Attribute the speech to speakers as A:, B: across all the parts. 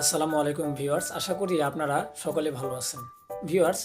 A: আসসালামু আলাইকুম ভিউয়ার্স, আশা করি আপনারা সকলে ভালো আছেন। ভিউয়ার্স,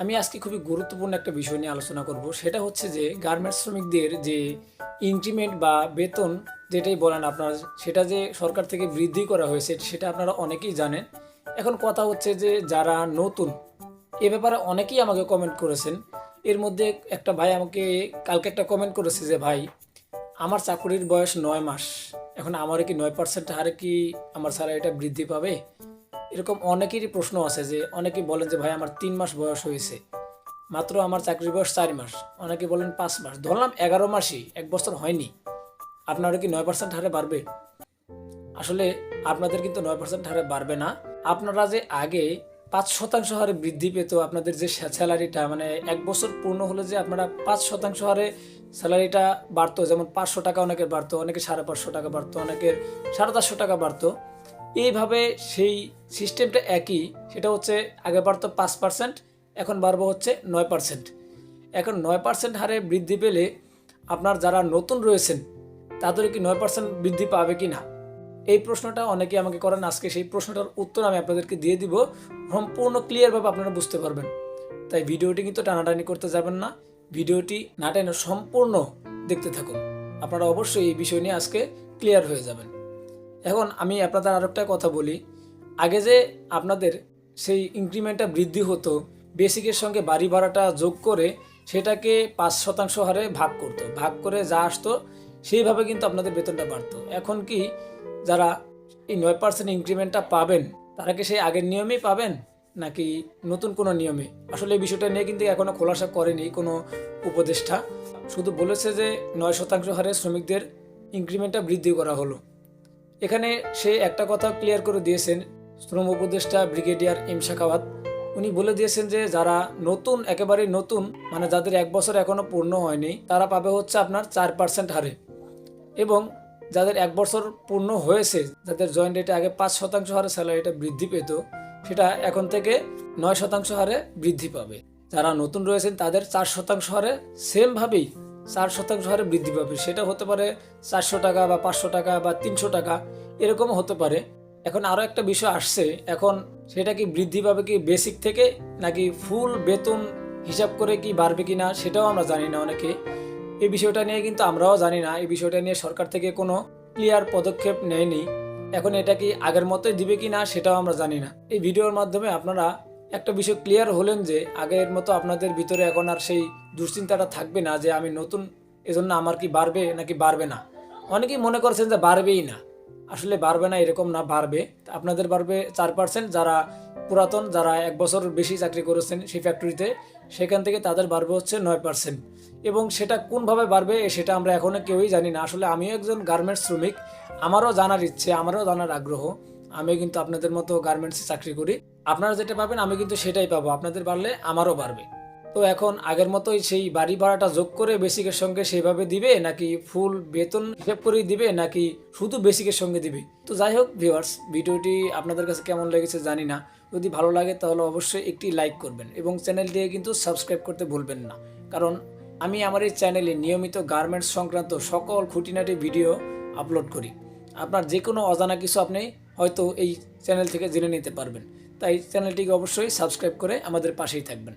A: আমি আজকে খুবই গুরুত্বপূর্ণ একটা বিষয় নিয়ে আলোচনা করব। সেটা হচ্ছে যে গার্মেন্টস শ্রমিকদের যে ইনক্রিমেন্ট বা বেতন যেটাই বলেন আপনারা, সেটা যে সরকার থেকে বৃদ্ধি করা হয়েছে, সেটা আপনারা অনেকেই জানেন। এখন কথা হচ্ছে যে যারা নতুন, এ ব্যাপারে অনেকেই আমাকে কমেন্ট করেছেন। এর মধ্যে একটা ভাই আমাকে কালকে একটা কমেন্ট করেছে যে, ভাই, আমার চাকরির বয়স নয় মাস। এখন আমার কি নয় পার্সেন্ট হারে কি আমার স্যালারিটা বৃদ্ধি পাবে? এরকম অনেকেরই প্রশ্ন আছে যে, অনেকে বলেন যে, ভাই, আমার তিন মাস বয়স হয়েছে। মাত্র আমার চাকরির বয়স চার মাস। অনেকে বলেন পাঁচ মাস। ধরলাম এগারো মাসই, এক বছর হয়নি। আপনারও কি নয় পার্সেন্ট হারে বাড়বে? আসলে আপনাদের কিন্তু নয় পার্সেন্ট হারে বাড়বে না। আপনারা যে আগে পাঁচ শতাংশ হারে বৃদ্ধি পেত আপনাদের যে স্যালারিটা মানে এক বছর পূর্ণ হলে যে আপনারা পাঁচ শতাংশ হারে স্যালারিটা বাড়তো, যেমন পাঁচশো টাকা অনেকের বাড়তো, অনেকে সাড়ে পাঁচশো টাকা বাড়তো, অনেকের সাড়ে চারশো টাকা বাড়তো। এইভাবে সেই সিস্টেমটা একই, সেটা হচ্ছে আগে বাড়তো পাঁচ পার্সেন্ট এখন বাড়বো হচ্ছে নয় পার্সেন্ট এখন নয় পার্সেন্ট হারে বৃদ্ধি পেলে আপনার যারা নতুন রয়েছেন তাদের কি নয় পার্সেন্ট বৃদ্ধি পাবে কি না এই প্রশ্নটা অনেকে আমাকে করেন। আজকে সেই প্রশ্নটার উত্তর আমি আপনাদেরকে দিয়ে দিব। সম্পূর্ণ ক্লিয়ারভাবে আপনারা বুঝতে পারবেন। তাই ভিডিওটি কিন্তু টানাটানি করতে যাবেন না। ভিডিওটি না টেনে সম্পূর্ণ দেখতে থাকুন। আপনারা অবশ্যই এই বিষয় নিয়ে আজকে ক্লিয়ার হয়ে যাবেন। এখন আমি আপনাদের আরেকটা কথা বলি। আগে যে আপনাদের সেই ইনক্রিমেন্টটা বৃদ্ধি হতো বেসিকের সঙ্গে বাড়ি ভাড়াটা যোগ করে সেটাকে পাঁচ শতাংশ হারে ভাগ করতো। ভাগ করে যা আসতো সেইভাবে কিন্তু আপনাদের বেতনটা বাড়তো। এখন কি যারা এই নয় পার্সেন্ট ইনক্রিমেন্টটা পাবেন, তারা কি সেই আগের নিয়মেই পাবেন? নাকি নতুন কোনো নিয়মে? আসলে এই বিষয়টা নিয়ে কিন্তু এখনও খোলাসা করেনি কোনো উপদেষ্টা। শুধু বলেছে যে নয় শতাংশ হারে শ্রমিকদের ইনক্রিমেন্টটা বৃদ্ধি করা হলো। এখানে সে একটা কথা ক্লিয়ার করে দিয়েছেন শ্রম উপদেষ্টা ব্রিগেডিয়ার এম শাখাওয়াত। উনি বলে দিয়েছেন যে যারা নতুন একেবারে নতুন মানে যাদের এক বছর এখনও পূর্ণ হয়নি, তারা পাবে হচ্ছে আপনার চার পার্সেন্ট হারে। এবং যাদের এক বছর পূর্ণ হয়েছে, যাদের জয়েন্ট রেটে আগে পাঁচ শতাংশ হারে স্যালারিটা বৃদ্ধি পেত, সেটা এখন থেকে নয় শতাংশ হারে বৃদ্ধি পাবে। যারা নতুন রয়েছেন, তাদের চার শতাংশ হারে সেমভাবেই চার শতাংশ হারে বৃদ্ধি পাবে। সেটা হতে পারে চারশো টাকা বা পাঁচশো টাকা বা তিনশো টাকা এরকমও হতে পারে। এখন আরও একটা বিষয় আসছে, এখন সেটা কি বৃদ্ধি পাবে কি বেসিক থেকে, নাকি ফুল বেতন হিসাব করে কি বাড়বে কি না সেটাও আমরা জানি না অনেকে। এই বিষয়টা নিয়ে কিন্তু আমরাও জানি না। এই বিষয়টা নিয়ে সরকার থেকে কোনো ক্লিয়ার পদক্ষেপ নেয়নি। এখন এটা কি আগের মতোই দিবে কি না, সেটাও আমরা জানি না। এই ভিডিওর মাধ্যমে আপনারা একটা বিষয় ক্লিয়ার হলেন যে, আগের মতো আপনাদের ভিতরে এখন আর সেই দুশ্চিন্তাটা থাকবে না যে, আমি নতুন, এজন্য আমার কি বাড়বে নাকি বাড়বে না? অনেকেই মনে করছেন যে বাড়বেই না। আসলে বাড়বে না, এরকম না, বাড়বে। আপনাদের বাড়বে চার পার্সেন্ট যারা পুরাতন, যারা এক বছর বেশি চাকরি করেছেন সেই ফ্যাক্টরিতে সেখান থেকে তাদের বাড়বে হচ্ছে নয় পার্সেন্ট এবং সেটা কোনভাবে বাড়বে, সেটা আমরা এখনও কেউই জানি না। আসলে আমিও একজন গার্মেন্টস শ্রমিক। আমারও জানার ইচ্ছে, আমারও জানার আগ্রহ। আমি কিন্তু আপনাদের মতো গার্মেন্টসে চাকরি করি। আপনারা যেটা পাবেন, আমি কিন্তু সেটাই পাবো। আপনাদের বাড়লে আমারও বাড়বে। তো এখন আগের মতোই সেই বাড়ি ভাড়াটা যোগ করে বেসিকের সঙ্গে সেইভাবে দিবে নাকি ফুল বেতন হিসাব করেই দিবে নাকি শুধু বেসিকের সঙ্গে দিবে? তো যাই হোক ভিউয়ার্স ভিডিওটি আপনাদের কাছে কেমন লেগেছে জানি না। যদি ভালো লাগে তাহলে অবশ্যই একটি লাইক করবেন এবং চ্যানেলটিকে কিন্তু সাবস্ক্রাইব করতে ভুলবেন না। কারণ আমি আমার এই চ্যানেলে নিয়মিত গার্মেন্টস সংক্রান্ত সকল খুঁটিনাটি ভিডিও আপলোড করি। আপনার যে কোনো অজানা কিছু আপনি হয়তো এই চ্যানেল থেকে জেনে নিতে পারবেন। তাই চ্যানেলটিকে অবশ্যই সাবস্ক্রাইব করে আমাদের পাশেই থাকবেন।